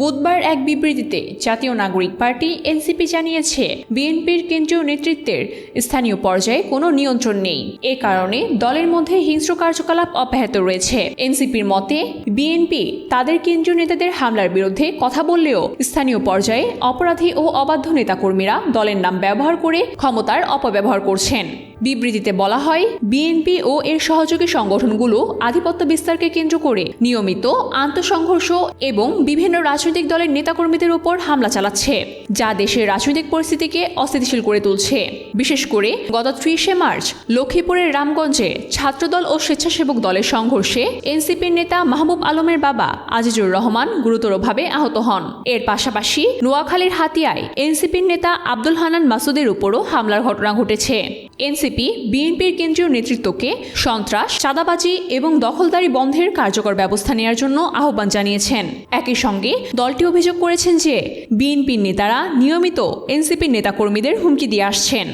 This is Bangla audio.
বুধবার এক বিবৃতিতে জাতীয় নাগরিক পার্টি এনসিপি জানিয়েছে, বিএনপির কেন্দ্রীয় নেতৃত্বের স্থানীয় পর্যায়ে কোনো নিয়ন্ত্রণ নেই। এ কারণে দলের মধ্যে হিংস্র কার্যকলাপ অব্যাহত রয়েছে। এনসিপির মতে, বিএনপি তাদের কেন্দ্রীয় নেতাদের হামলার বিরুদ্ধে কথা বললেও স্থানীয় পর্যায়ে অপরাধী ও অবাধ্য নেতাকর্মীরা দলের নাম ব্যবহার করে ক্ষমতার অপব্যবহার করছেন। বিবৃতিতে বলা হয়, বিএনপি ও এর সহযোগী সংগঠনগুলো আধিপত্য বিস্তারকে কেন্দ্র করে নিয়মিত আন্তঃসংঘর্ষ এবং বিভিন্ন রাজনৈতিক দলের নেতাকর্মীদের উপর হামলা চালাচ্ছে, যা দেশের রাজনৈতিক পরিস্থিতিকে অস্থিতিশীল করে তুলছে। বিশেষ করে গত ত্রিশে মার্চ লক্ষ্মীপুরের রামগঞ্জে ছাত্রদল ও স্বেচ্ছাসেবক দলের সংঘর্ষে এনসিপির নেতা মাহবুব আলমের বাবা আজিজুর রহমান গুরুতরভাবে আহত হন। এর পাশাপাশি নোয়াখালীর হাতিয়ায় এনসিপির নেতা আব্দুল হানান মাসুদের উপরও হামলার ঘটনা ঘটেছে। এনসিপি, বিএনপির কেন্দ্রীয় নেতৃত্বকে সন্ত্রাস, চাঁদাবাজি এবং দখলদারি বন্ধের কার্যকর ব্যবস্থা নেয়ার জন্য আহ্বান জানিয়েছেন। একই সঙ্গে দলটি অভিযোগ করেছেন যে বিএনপির নেতারা নিয়মিত এনসিপির নেতাকর্মীদের হুমকি দিয়ে আসছেন।